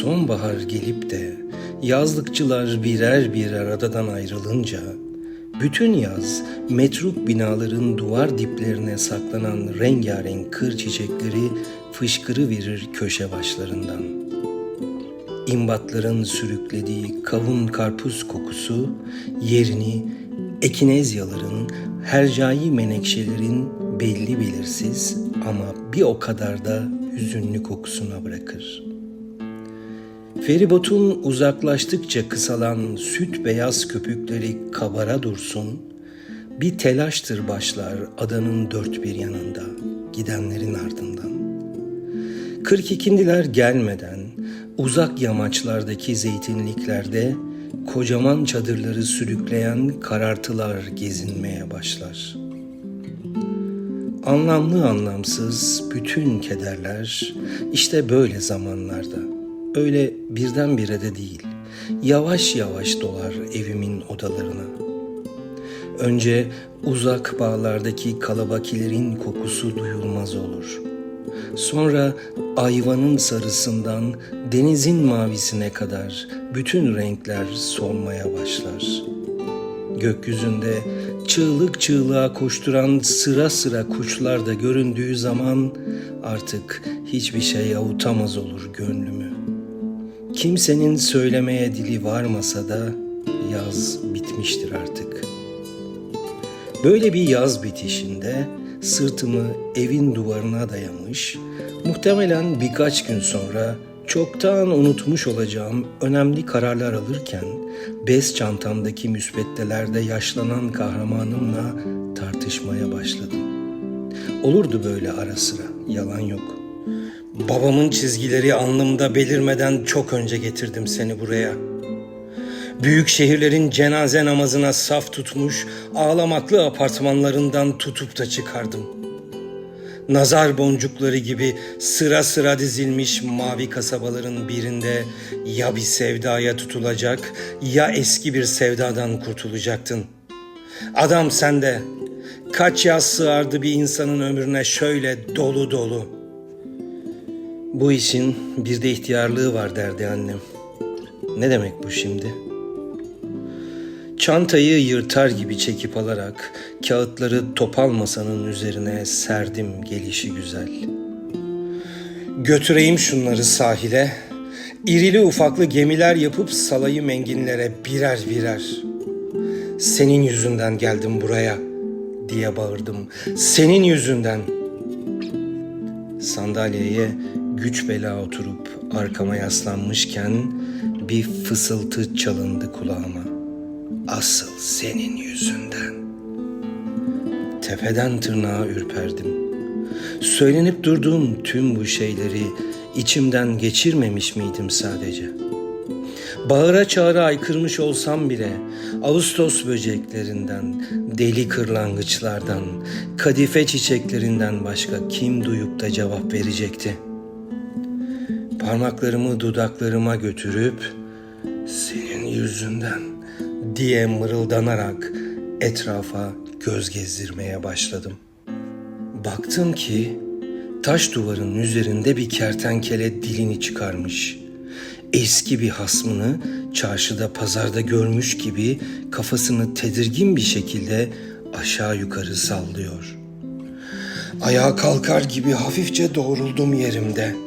Sonbahar gelip de yazlıkçılar birer birer adadan ayrılınca bütün yaz metruk binaların duvar diplerine saklanan rengarenk kır çiçekleri fışkırı verir köşe başlarından. İmbatların sürüklediği kavun karpuz kokusu yerini ekinezyaların, hercai menekşelerin belli belirsiz ama bir o kadar da hüzünlü kokusuna bırakır. Feribotun uzaklaştıkça kısalan süt beyaz köpükleri kabara dursun, bir telaştır başlar adanın dört bir yanında, gidenlerin ardından. Kırk ikindiler gelmeden uzak yamaçlardaki zeytinliklerde kocaman çadırları sürükleyen karartılar gezinmeye başlar. Anlamlı anlamsız bütün kederler işte böyle zamanlarda. Öyle birdenbire de değil. Yavaş yavaş dolar evimin odalarına. Önce uzak bağlardaki kalabakilerin kokusu duyulmaz olur. Sonra ayvanın sarısından denizin mavisine kadar bütün renkler solmaya başlar. Gökyüzünde çığlık çığlığa koşturan sıra sıra kuşlar da göründüğü zaman artık hiçbir şey avutamaz olur gönlümü. Kimsenin söylemeye dili varmasa da yaz bitmiştir artık. Böyle bir yaz bitişinde sırtımı evin duvarına dayamış, muhtemelen birkaç gün sonra çoktan unutmuş olacağım önemli kararlar alırken bez çantamdaki müsveddelerde yaşlanan kahramanımla tartışmaya başladım. Olurdu böyle ara sıra, yalan yok. Babamın çizgileri alnımda belirmeden çok önce getirdim seni buraya. Büyük şehirlerin cenaze namazına saf tutmuş, ağlamaklı apartmanlarından tutup da çıkardım. Nazar boncukları gibi sıra sıra dizilmiş mavi kasabaların birinde ya bir sevdaya tutulacak ya eski bir sevdadan kurtulacaktın. Adam sende. Kaç yaz sığardı bir insanın ömrüne şöyle dolu dolu. Bu işin bir de ihtiyarlığı var derdi annem. Ne demek bu şimdi?'' Çantayı yırtar gibi çekip alarak kağıtları topal masanın üzerine serdim gelişi güzel. Götüreyim şunları sahile, irili ufaklı gemiler yapıp salayım enginlere birer birer. Senin yüzünden geldim buraya diye bağırdım. Senin yüzünden. Sandalyeye güç bela oturup arkama yaslanmışken bir fısıltı çalındı kulağıma. Asıl senin yüzünden. Tepeden tırnağa ürperdim. Söylenip durduğum tüm bu şeyleri içimden geçirmemiş miydim sadece? Bağıra çağıra aykırmış olsam bile Ağustos böceklerinden, deli kırlangıçlardan, kadife çiçeklerinden başka kim duyup da cevap verecekti? Parmaklarımı dudaklarıma götürüp senin yüzünden diye mırıldanarak etrafa göz gezdirmeye başladım. Baktım ki taş duvarın üzerinde bir kertenkele dilini çıkarmış. Eski bir hasmını çarşıda pazarda görmüş gibi kafasını tedirgin bir şekilde aşağı yukarı sallıyor. Ayağa kalkar gibi hafifçe doğruldum yerimde.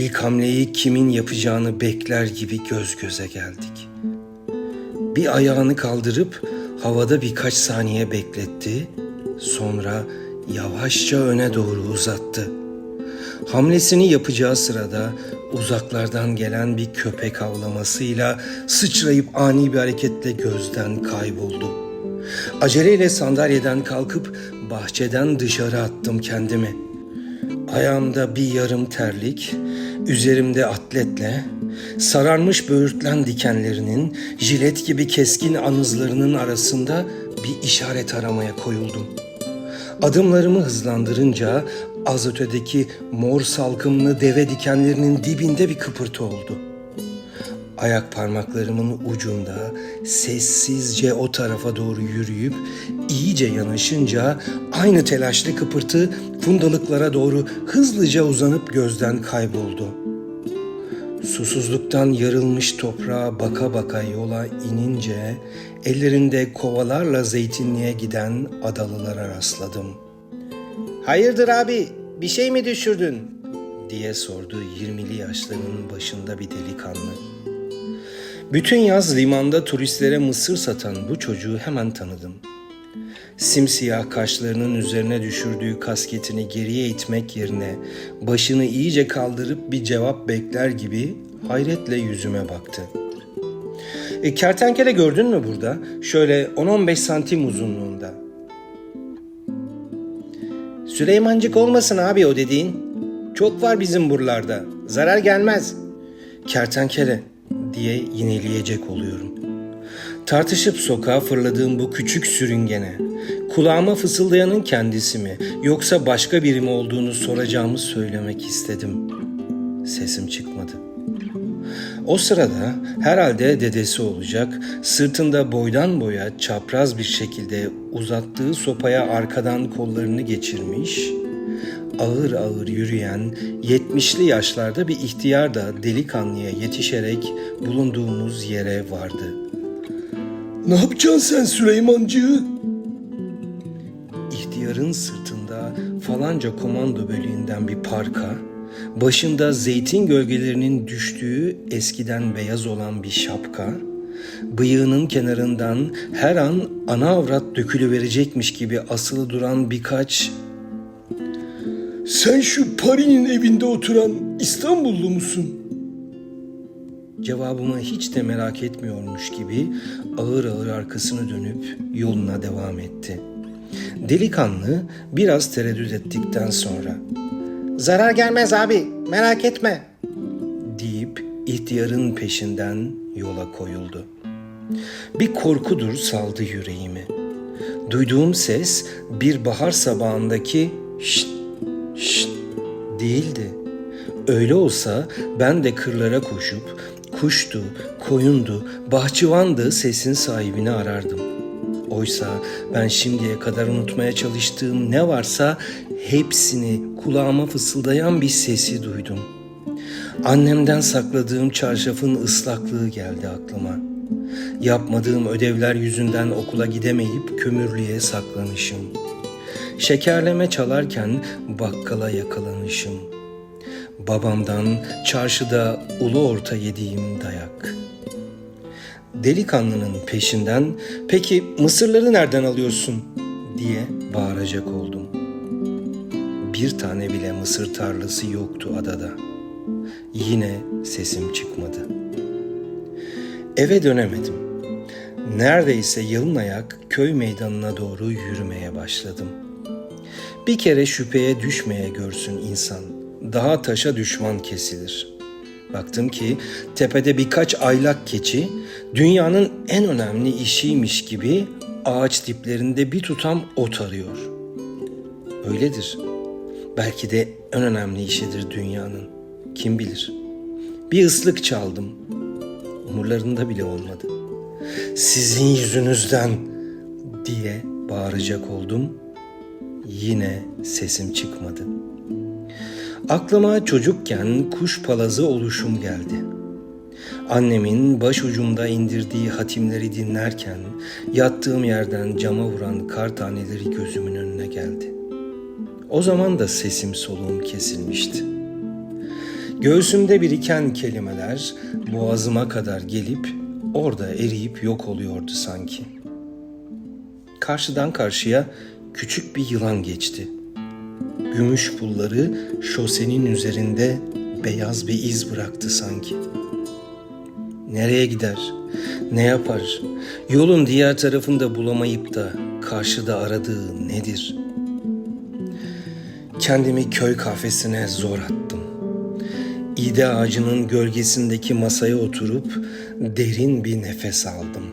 İlk hamleyi kimin yapacağını bekler gibi göz göze geldik bir ayağını kaldırıp havada birkaç saniye bekletti. Sonra yavaşça öne doğru uzattı. Hamlesini yapacağı sırada uzaklardan gelen bir köpek avlamasıyla sıçrayıp ani bir hareketle gözden kayboldu. Aceleyle sandalyeden kalkıp bahçeden dışarı attım kendimi. Ayağımda bir yarım terlik, üzerimde atletle, sararmış böğürtlen dikenlerinin jilet gibi keskin anızlarının arasında bir işaret aramaya koyuldum. Adımlarımı hızlandırınca az ötedeki mor salkımlı deve dikenlerinin dibinde bir kıpırtı oldu. Ayak parmaklarımın ucunda sessizce o tarafa doğru yürüyüp iyice yanaşınca aynı telaşlı kıpırtı fundalıklara doğru hızlıca uzanıp gözden kayboldu. Susuzluktan yarılmış toprağa baka baka yola inince ellerinde kovalarla zeytinliğe giden adalılara rastladım. Hayırdır abi bir şey mi düşürdün? diye sordu 20'li yaşlarının başında bir delikanlı. Bütün yaz limanda turistlere mısır satan bu çocuğu hemen tanıdım. Simsiyah kaşlarının üzerine düşürdüğü kasketini geriye itmek yerine başını iyice kaldırıp bir cevap bekler gibi hayretle yüzüme baktı. E, kertenkele gördün mü burada? Şöyle 10-15 santim uzunluğunda. Süleymancık olmasın abi o dediğin. Çok var bizim buralarda. Zarar gelmez. Kertenkele diye yineleyecek oluyorum. Tartışıp sokağa fırladığım bu küçük sürüngene kulağıma fısıldayanın kendisi mi yoksa başka biri mi olduğunu soracağımı söylemek istedim. Sesim çıkmadı. O sırada herhalde dedesi olacak, sırtında boydan boya çapraz bir şekilde uzattığı sopaya arkadan kollarını geçirmiş, ağır ağır yürüyen 70'li yaşlarda bir ihtiyar da delikanlıya yetişerek bulunduğumuz yere vardı. Ne yapacaksın sen Süleymancığı? İhtiyarın sırtında falanca komando bölüğünden bir parka, başında zeytin gölgelerinin düştüğü eskiden beyaz olan bir şapka, bıyığının kenarından her an ana avrat dökülüverecekmiş gibi asılı duran birkaç sen şu Paris'in evinde oturan İstanbullu musun? Cevabımı hiç de merak etmiyormuş gibi ağır ağır arkasını dönüp yoluna devam etti. Delikanlı biraz tereddüt ettikten sonra ''Zarar gelmez abi, merak etme.'' deyip ihtiyarın peşinden yola koyuldu. Bir korkudur saldı yüreğimi. Duyduğum ses bir bahar sabahındaki şşt şşt değildi. Öyle olsa ben de kırlara koşup kuştu, koyundu, bahçıvandı sesin sahibini arardım. Oysa ben şimdiye kadar unutmaya çalıştığım ne varsa hepsini kulağıma fısıldayan bir sesi duydum. Annemden sakladığım çarşafın ıslaklığı geldi aklıma. Yapmadığım ödevler yüzünden okula gidemeyip kömürlüğe saklanışım. Şekerleme çalarken bakkala yakalanışım. Babamdan çarşıda ulu orta yediğim dayak. Delikanlının peşinden peki mısırları nereden alıyorsun diye bağıracak oldum. Bir tane bile mısır tarlası yoktu adada. Yine sesim çıkmadı. Eve dönemedim. Neredeyse yalın ayak köy meydanına doğru yürümeye başladım. Bir kere şüpheye düşmeye görsün insan. Daha taşa düşman kesilir. Baktım ki tepede birkaç aylak keçi dünyanın en önemli işiymiş gibi ağaç diplerinde bir tutam ot arıyor. Öyledir. Belki de en önemli işidir dünyanın. Kim bilir. Bir ıslık çaldım. Umurlarında bile olmadı. Sizin yüzünüzden diye bağıracak oldum. Yine sesim çıkmadı. Aklıma çocukken kuş palazı oluşum geldi. Annemin başucumda indirdiği hatimleri dinlerken yattığım yerden cama vuran kar taneleri gözümün önüne geldi. O zaman da sesim soluğum kesilmişti. Göğsümde biriken kelimeler boğazıma kadar gelip orada eriyip yok oluyordu sanki. Karşıdan karşıya küçük bir yılan geçti. Gümüş pulları şosenin üzerinde beyaz bir iz bıraktı sanki. Nereye gider? Ne yapar? Yolun diğer tarafında bulamayıp da karşıda aradığı nedir? Kendimi köy kafesine zor attım. İde ağacının gölgesindeki masaya oturup derin bir nefes aldım.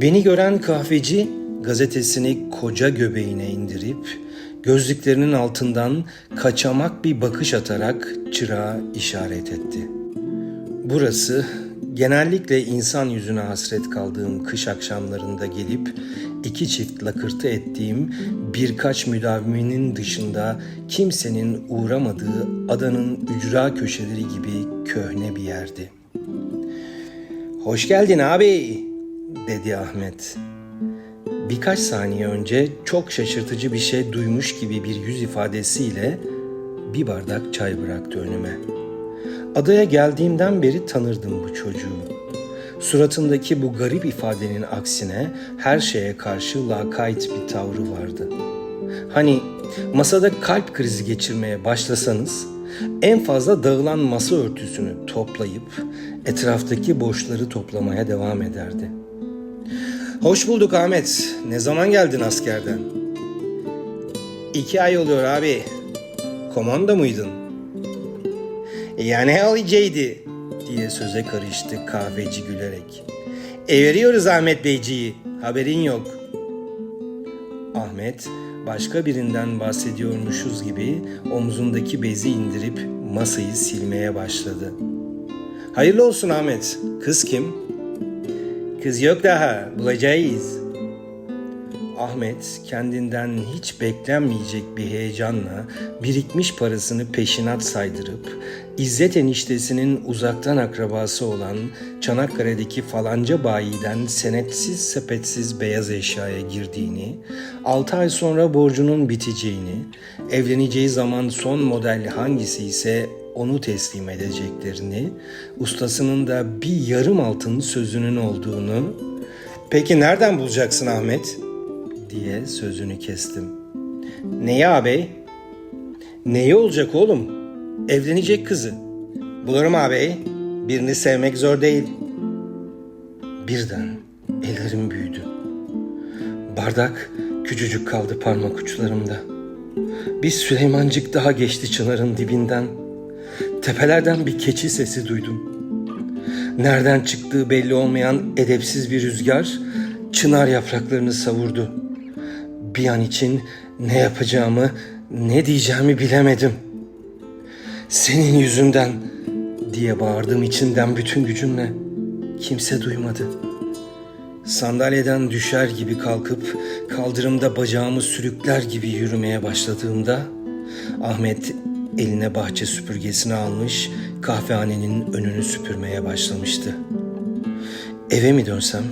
Beni gören kahveci gazetesini koca göbeğine indirip gözlüklerinin altından kaçamak bir bakış atarak çırağa işaret etti. Burası genellikle insan yüzüne hasret kaldığım kış akşamlarında gelip iki çift lakırtı ettiğim birkaç müdaviminin dışında kimsenin uğramadığı adanın ücra köşeleri gibi köhne bir yerdi. Hoş geldin abi, dedi Ahmet. Birkaç saniye önce çok şaşırtıcı bir şey duymuş gibi bir yüz ifadesiyle bir bardak çay bıraktı önüme. Adaya geldiğimden beri tanırdım bu çocuğu. Suratındaki bu garip ifadenin aksine her şeye karşı lakayt bir tavrı vardı. Hani masada kalp krizi geçirmeye başlasanız en fazla dağılan masa örtüsünü toplayıp etraftaki boşları toplamaya devam ederdi. Hoş bulduk Ahmet. Ne zaman geldin askerden? İki ay oluyor abi. Komanda mıydın? Ya ne olacaktı? diye söze karıştı kahveci gülerek. Everiyoruz Ahmet Beyciği. Haberin yok. Ahmet başka birinden bahsediyormuşuz gibi omzundaki bezi indirip masayı silmeye başladı. Hayırlı olsun Ahmet. Kız kim? Kız yok daha. Bulacağız. Ahmet kendinden hiç beklenmeyecek bir heyecanla birikmiş parasını peşinat saydırıp İzzet eniştesinin uzaktan akrabası olan Çanakkale'deki falanca bayiden senetsiz sepetsiz beyaz eşyaya girdiğini, 6 ay sonra borcunun biteceğini, evleneceği zaman son model hangisi ise onu teslim edeceklerini, ustasının da bir yarım altın sözünün olduğunu, peki nereden bulacaksın Ahmet?'' diye sözünü kestim. Neyi ağabey? Neyi olacak oğlum? Evlenecek kızı. Bulurum ağabey. Birini sevmek zor değil. Birden ellerim büyüdü. Bardak küçücük kaldı parmak uçlarımda. Bir Süleymancık daha geçti çınarın dibinden. Tepelerden bir keçi sesi duydum. Nereden çıktığı belli olmayan edepsiz bir rüzgar çınar yapraklarını savurdu. Bir an için ne yapacağımı, ne diyeceğimi bilemedim. Senin yüzünden diye bağırdım içinden bütün gücümle. Kimse duymadı. Sandalyeden düşer gibi kalkıp kaldırımda bacağımı sürükler gibi yürümeye başladığımda Ahmet eline bahçe süpürgesini almış kahvehanenin önünü süpürmeye başlamıştı. Eve mi dönsem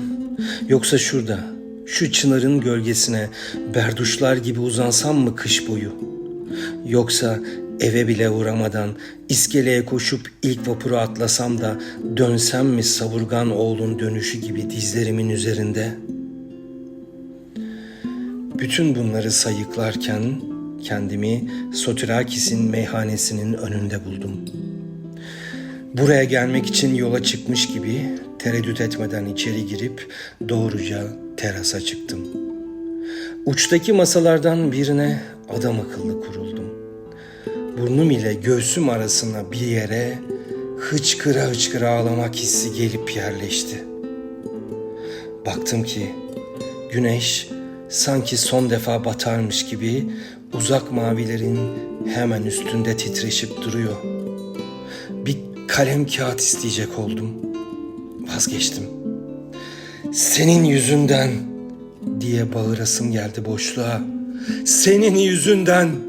yoksa şurada şu çınarın gölgesine berduşlar gibi uzansam mı kış boyu? Yoksa eve bile uğramadan iskeleye koşup ilk vapuru atlasam da dönsem mi savurgan oğlun dönüşü gibi dizlerimin üzerinde? Bütün bunları sayıklarken kendimi Sotirakis'in meyhanesinin önünde buldum. Buraya gelmek için yola çıkmış gibi tereddüt etmeden içeri girip doğruca terasa çıktım. Uçtaki masalardan birine adam akıllı kuruldum. Burnum ile göğsüm arasına bir yere hıçkıra hıçkıra ağlamak hissi gelip yerleşti. Baktım ki güneş sanki son defa batarmış gibi uzak mavilerin hemen üstünde titreşip duruyor. Bir kalem kağıt isteyecek oldum. Vazgeçtim. Senin yüzünden diye bağırasım geldi boşluğa. Senin yüzünden.